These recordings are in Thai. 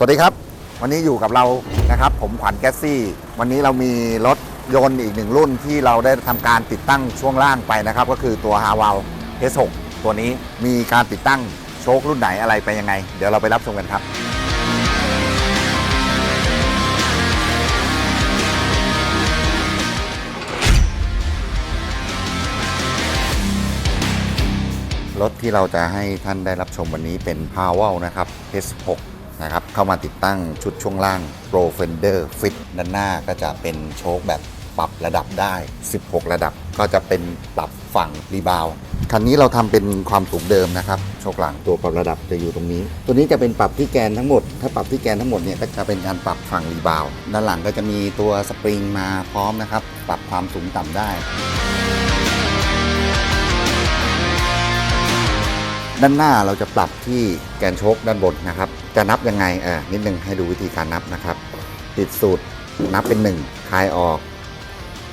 สวัสดีครับ วันนี้อยู่กับเรานะครับ ผมขวัญแกซี่ วันนี้เรามีรถยนต์อีกหนึ่งรุ่นที่เราได้ทำการติดตั้งช่วงล่างไปนะครับ ก็คือตัว h a w a l S6 ตัวนี้มีการติดตั้งโชครุ่นไหนอะไรไปยังไง เดี๋ยวเราไปรับชมกันครับรถที่เราจะให้ท่านได้รับชมวันนี้เป็น p o w e r นะครับ S6 นะครับเข้ามาติดตั้งชุดช่วงล่าง Pro Fender Fit ด้านหน้าก็จะเป็นโชคแบบปรับระดับได้ 16 ระดับก็จะเป็นปรับฝั่งรีบาวคันนี้เราทำเป็นความสูงเดิมนะครับโชคหลังตัวปรับระดับจะอยู่ตรงนี้ ตัวนี้จะเป็นปรับที่แกนทั้งหมด ถ้าปรับที่แกนทั้งหมดเนี่ยก็จะเป็นการปรับฝั่งรีบาวด้านหลังก็จะมีตัวสปริงมาพร้อมนะครับ ปรับความสูงต่ำได้ ด้านหน้าเราจะปรับที่แกนโชคด้านบนนะครับ จะนับยังไงเออนิดนึงให้ดูวิธีการนับนะครับ ติดสูตรนับเป็น 1 คลายออก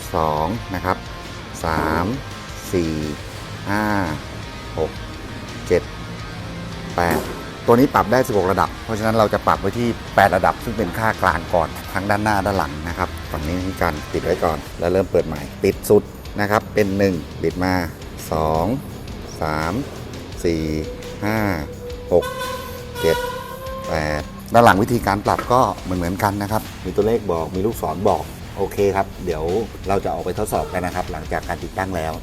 2 นะครับ 3 4 5 6 7 8 ตัวนี้ปรับได้ 16 ระดับ เพราะฉะนั้นเราจะปรับไว้ที่ 8 ระดับ ซึ่งเป็นค่ากลางก่อนทั้งด้านหน้าด้านหลังนะครับฝั่งนี้มีการติดไว้ก่อน แล้วเริ่มเปิดใหม่ ติดสุดนะครับเป็น 1 บิดมา 2 3 4 5 6 7 8ด้านหลังวิธีการปรับก็เหมือนเหมือนกันนะครับ มีตัวเลขบอกมีลูกศรบอกโอเคครับ เดี๋ยวเราจะออกไปทดสอบกันนะครับ หลังจากการติดตั้งแล้ว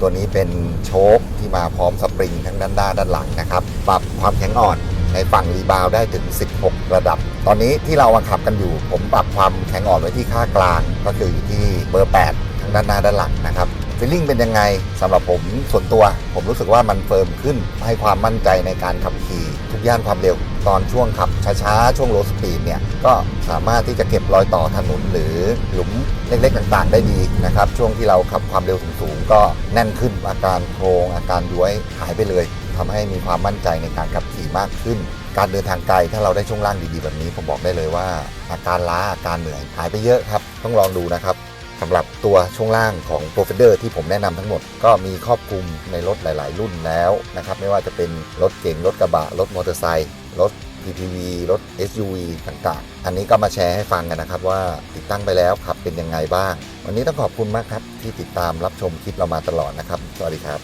ตัวนี้เป็นโชคที่มาพร้อมสปริงทั้งด้านหน้าด้านหลังนะครับ ปรับความแข็งอ่อนในฝั่งรีบาวด์ได้ถึง 16 ระดับ ตอนนี้ที่เราขับกันอยู่ ผมปรับความแข็งอ่อนไว้ที่ค่ากลาง ก็คืออยู่ที่เบอร์ 8 ทั้งด้านหน้าด้านหลังนะครับฟีลลิ่งเป็นยังไงสำหรับผมส่วนตัว ผมรู้สึกว่ามันเฟิร์มขึ้นให้ความมั่นใจในการขับขี่ทุกย่านความเร็ว ตอนช่วงขับช้าๆ ช่วงโลสปีดเนี่ยก็สามารถที่จะเก็บรอยต่อถนนหรือหลุมเล็กๆต่างๆ ได้ดีนะครับ ช่วงที่เราขับความเร็วสูงๆ ก็แน่นขึ้นอาการโครงอาการย้วยหายไปเลยทำให้มีความมั่นใจในการขับขี่มากขึ้น การเดินทางไกลถ้าเราได้ช่วงล่างดีๆแบบนี้ผมบอกได้เลยว่า อาการล้าอาการเหนื่อยหายไปเยอะครับ ต้องลองดูนะครับสำหรับตัวช่วงล่างของ p r o f e n d e r ที่ผมแนะนำทั้งหมด ก็มีครอบคลุมในรถหลาย ๆ รุ่นแล้วนะครับ ไม่ว่าจะเป็นรถเก๋งรถกระบะ รถมอเตอร์ไซค์ รถ PPV รถ SUV ต่างๆ อันนี้ก็มาแชร์ให้ฟังกันนะครับว่าติดตั้งไปแล้วขับเป็นยังไงบ้าง วันนี้ต้องขอบคุณมากครับที่ติดตามรับชมคลิปเรามาตลอดนะครับ สวัสดีครับ